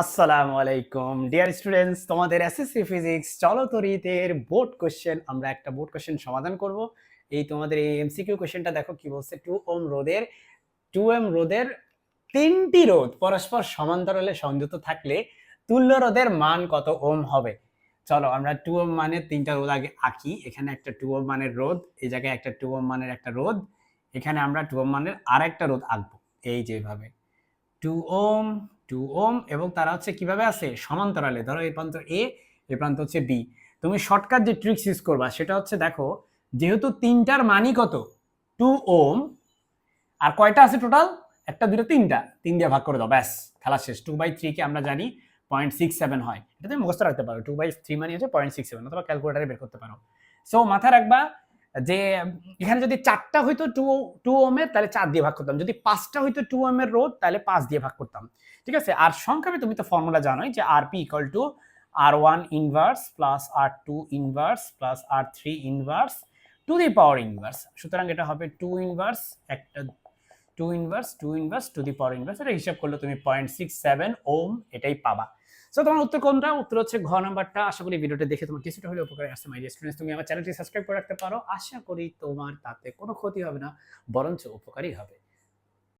আসসালামু আলাইকুম। Dear students তোমাদের এসএসসি ফিজিক্স চলতরিতের বোর্ড কোশ্চেন আমরা একটা বোর্ড কোশ্চেন সমাধান করব। এই তোমাদের এই এমসিকিউ কোশ্চেনটা দেখো কি বলছে টু ওম রোদের টু এম রোদের তিনটি রোধ পরস্পর সমান্তরালে সংযুক্ত থাকলে তুল্য রোধের মান কত ওম হবে? চলো আমরা টু ওম মানের তিনটা রোধ আগে আঁকি। এখানে একটা টু ওম মানের রোধ, এই জায়গায় একটা টু ওম মানের একটা রোধ। এখানে আমরা টু ওম মানের আর একটা রোধ আঁকবো। এই যেভাবে টু ওম টু ওম এবং তারা হচ্ছে কীভাবে আছে? সমান্তরালে। ধরো এই প্রান্ত এ এই প্রান্ত হচ্ছে বি তুমি শর্টকাট যে ট্রিক্স ইউজ করবা, সেটা হচ্ছে দেখো, যেহেতু তিনটার মানই কত? টু ওম আর কয়টা আছে টোটাল একটা দুটো তিনটা। তিন দিয়ে ভাগ করে দাও, ব্যাস, খেলা শেষ। টু বাই থ্রিকে আমরা জানি পয়েন্ট সিক্স সেভেন হয়। এটা তুমি মুখস্থ রাখতে পারো। টু বাই থ্রি মানে হচ্ছে পয়েন্ট সিক্স সেভেন অথবা ক্যালকুলেটারে বের করতে পারো। সো মাথায় রাখবা যে, এখানে যদি চারটা হইতো টু টু ওমের তাহলে চার দিয়ে ভাগ করতাম। যদি পাঁচটা হইতো টু ওমের রোধ, তাহলে পাঁচ দিয়ে ভাগ করতাম। ঠিক আছে? আর সংক্ষেপে তুমি তো ফর্মুলা জানোই যে R P equal to R one inverse plus R two inverse plus R three inverse to the power inverse সুতরাং এটা হবে টু ইনভার্স একটা two inverse two inverse to the power inverse এটা হিসাব করলে তুমি পয়েন্ট সিক্স সেভেন ওম এটাই পাবা। সো তোমার উত্তর কোনটা? উত্তর হচ্ছে ঘ নাম্বারটা। আশা করি ভিডিওটা দেখে তোমার কিছুটা হলে উপকারে আসছে মাই স্টুডেন্টস তুমি আমার চ্যানেলটি সাবস্ক্রাইব করে রাখতে পারো। আশা করি তোমার তাতে কোনো ক্ষতি হবে না, বরঞ্চ উপকারী হবে।